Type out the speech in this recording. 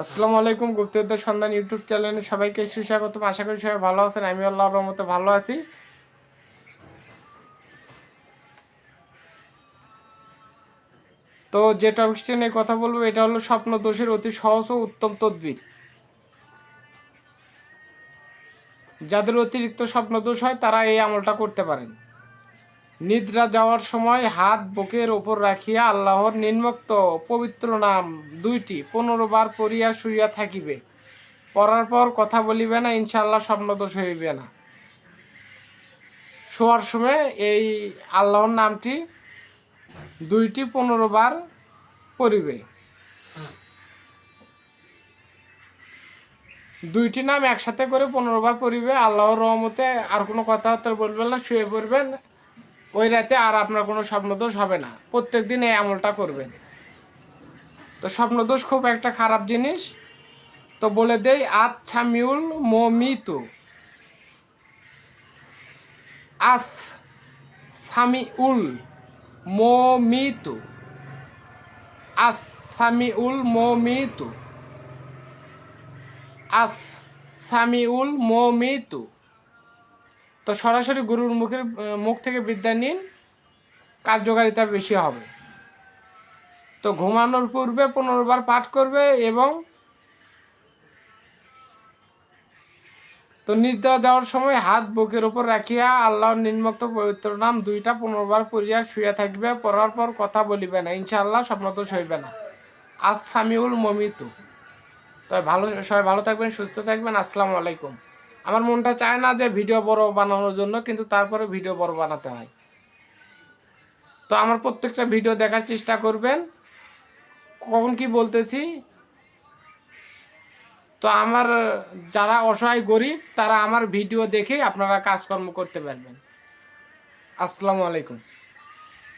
আসসালামু আলাইকুম গুপ্তবিদ্যার সন্ধান ইউটিউব চ্যানেলে সবাইকে সুস্বাগতম। আশা করি সবাই ভালো আছেন আমি আল্লাহর রহমতে ভালো আছি। তো যে টপিকসটা নিয়ে কথা বলব, এটা হলো স্বপ্ন দোষের অতি সহজ ও উত্তম তদবির। যাদের অতিরিক্ত স্বপ্ন দোষ হয়, তারা এই আমলটা করতে পারেন। নিদ্রা যাওয়ার সময় হাত বুকের ওপর রাখিয়া আল্লাহর নিম্নোক্ত পবিত্র নাম দুইটি পনেরো বার পড়িয়া শুইয়া থাকিবে। পড়ার পর কথা বলিবে না, ইনশাআল্লাহ স্বপ্নদোষ হইবে না। শোয়ার সময় এই আল্লাহর নামটি দুইটি পনেরো বার পড়িবে। দুইটি নাম একসাথে করে পনেরো বার পড়িবে। আল্লাহর রহমতে আর কোনো কথাবার্তা বলবেন না, শুয়ে পড়বেন। ওই রাতে আর আপনার কোনো স্বপ্নদোষ হবে না। প্রত্যেক দিন এই আমলটা করবেন। তো স্বপ্নদোষ খুব একটা খারাপ জিনিস। তো বলে দেই আত ছামিউল মমিতু। আস সামিউল মমিতু। আস সামি সামিউল মমিতু। আস সামিউল মমিতু। তো সরাসরি গুরুর মুখের মুখ থেকে বিদ্যা নিন, কার্যকারিতা বেশি হবে। তো ঘুমানোর পূর্বে পনেরো বার পাঠ করবে এবং তো নিদ্রা যাওয়ার সময় হাত বুকের উপর রাখিয়া আল্লাহর নিম্মক্ত পবিত্র নাম দুইটা পনেরো বার পড়িয়া শুয়ে থাকবে, পড়ার পর কথা বলিবে না, ইনশাআল্লাহ স্বপ্নদোষ হইবে না। আজ সামিউল মমিতু। তবে ভালো, সবাই ভালো থাকবেন, সুস্থ থাকবেন, আসসালামু আলাইকুম। আমার মনটা চায় না যে ভিডিও বড় বানানোর জন্য, কিন্তু তারপরে ভিডিও বড় বানাতে হয়। তো আমার প্রত্যেকটা ভিডিও দেখার চেষ্টা করবেন। কখন কি বলতেছি? তো আমার যারা অসহায় গরিব, তারা আমার ভিডিও দেখে আপনারা কাজকর্ম করতে পারবেন। আসসালামু আলাইকুম।